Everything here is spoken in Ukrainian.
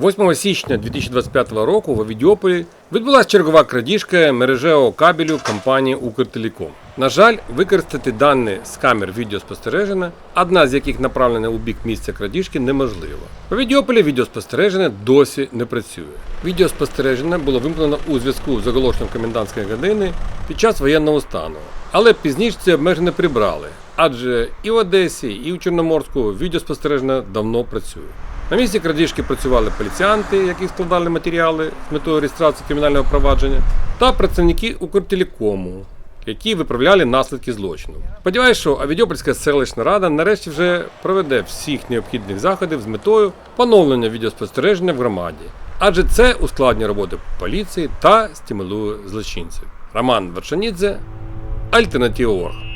8 січня 2025 року в Авідіополі відбулася чергова крадіжка мережевого кабелю компанії Укртелеком. На жаль, використати дані з камер відеоспостереження, одна з яких направлена у бік місця крадіжки, неможливо. В Авідіополі відеоспостереження досі не працює. Відеоспостереження було вимкнено у зв'язку з оголошенням комендантської години під час воєнного стану. Але пізніше ці обмеження прибрали, адже і в Одесі, і в Чорноморську відеоспостереження давно працює. На місці крадіжки працювали поліціянти, які складали матеріали з метою реєстрації кримінального провадження, та працівники Укртелекому, які виправляли наслідки злочину. Сподіваюсь, що Авідіопольська селищна рада нарешті вже проведе всіх необхідних заходів з метою поновлення відеоспостереження в громаді, адже це ускладнює роботу поліції та стимулює злочинців. Роман Вершанідзе, Альтернатива.орг